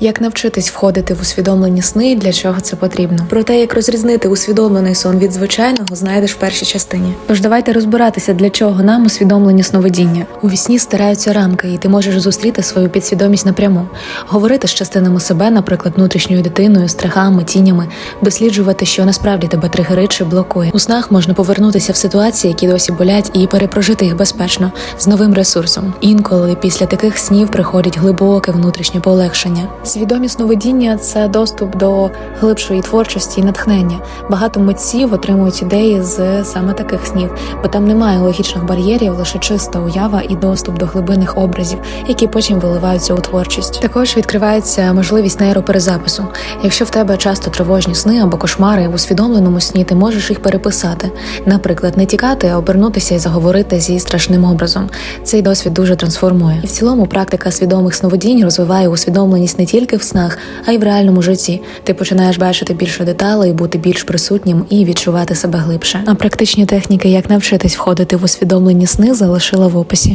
Як навчитись входити в усвідомлені сни і для чого це потрібно? Про те, як розрізнити усвідомлений сон від звичайного, знайдеш в першій частині. Тож давайте розбиратися, для чого нам усвідомлені сновидіння. У вісні стираються рамки, і ти можеш зустріти свою підсвідомість напряму, говорити з частинами себе, наприклад, внутрішньою дитиною, страхами, тінями, досліджувати, що насправді тебе тригерить чи блокує. У снах можна повернутися в ситуації, які досі болять, і перепрожити їх безпечно з новим ресурсом. Інколи після таких снів приходить глибоке внутрішнє полегшення. Свідомі сновидіння це доступ до глибшої творчості і натхнення. Багато митців отримують ідеї з саме таких снів, бо там немає логічних бар'єрів, лише чиста уява і доступ до глибинних образів, які потім виливаються у творчість. Також відкривається можливість нейроперезапису. Якщо в тебе часто тривожні сни або кошмари в усвідомленому сні, ти можеш їх переписати. Наприклад, не тікати, а обернутися і заговорити зі страшним образом. Цей досвід дуже трансформує. І в цілому практика свідомих сновидінь розвиває усвідомленість не тільки в снах, а й в реальному житті. Ти починаєш бачити більше деталей, бути більш присутнім і відчувати себе глибше. А практичні техніки, як навчитись входити в усвідомлені сни, залишила в описі.